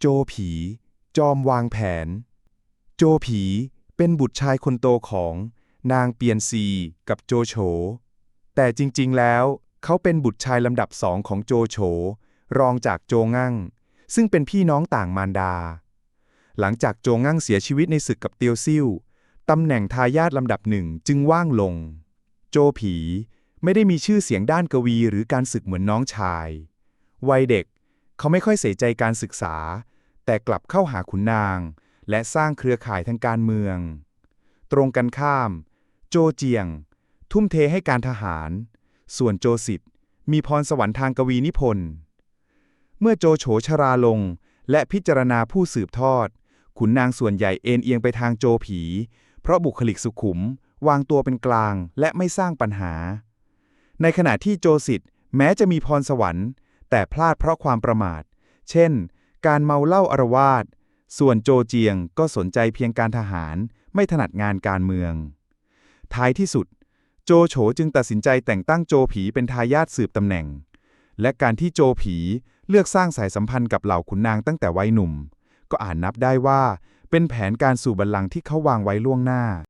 โจผี จอมวางแผน โจผีเป็นบุตรชายคนโตของนางเปียนซีกับโจโฉ แต่จริงๆ แล้วเขาเป็นบุตรชายลำดับสองของโจโฉ รองจากโจงั่ง ซึ่งเป็นพี่น้องต่างมารดา หลังจากโจงั่งเสียชีวิตในศึกกับเตียวซิ่วตำแหน่งทายาทลำดับหนึ่งจึงว่างลง โจผีไม่ได้มีชื่อเสียงด้านกวีหรือการศึกเหมือนน้องชาย วัยเด็ก เขาไม่ค่อยใส่ใจการศึกษา แต่กลับเข้าหาขุนนาง และสร้างเครือข่ายทางการเมือง ตรงกันข้าม โจเจียง ทุ่มเทให้การทหาร ส่วนโจสิทธิ์มีพรสวรรค์ทางกวีนิพนธ์ เมื่อโจโฉชราลงและพิจารณาผู้สืบทอด ขุนนางส่วนใหญ่เอ็นเอียงไปทางโจผี เพราะบุคลิกสุขุม วางตัวเป็นกลางและไม่สร้างปัญหา ในขณะที่โจสิทธิ์แม้จะมีพรสวรรค์ แต่พลาดเพราะความประมาท เช่น การเมาเหล้าอารวาส ส่วนโจเจียงก็สนใจเพียงการทหาร ไม่ถนัดงานการเมือง ท้ายที่สุด โจโฉจึงตัดสินใจแต่งตั้งโจผีเป็นทายาทสืบตำแหน่ง และการที่โจผีเลือกสร้างสายสัมพันธ์กับเหล่าขุนนางตั้งแต่วัยหนุ่ม ก็อ่าจนับได้ว่าเป็นแผนการสู่บัลลังก์ที่เขาวางไว้ล่วงหน้า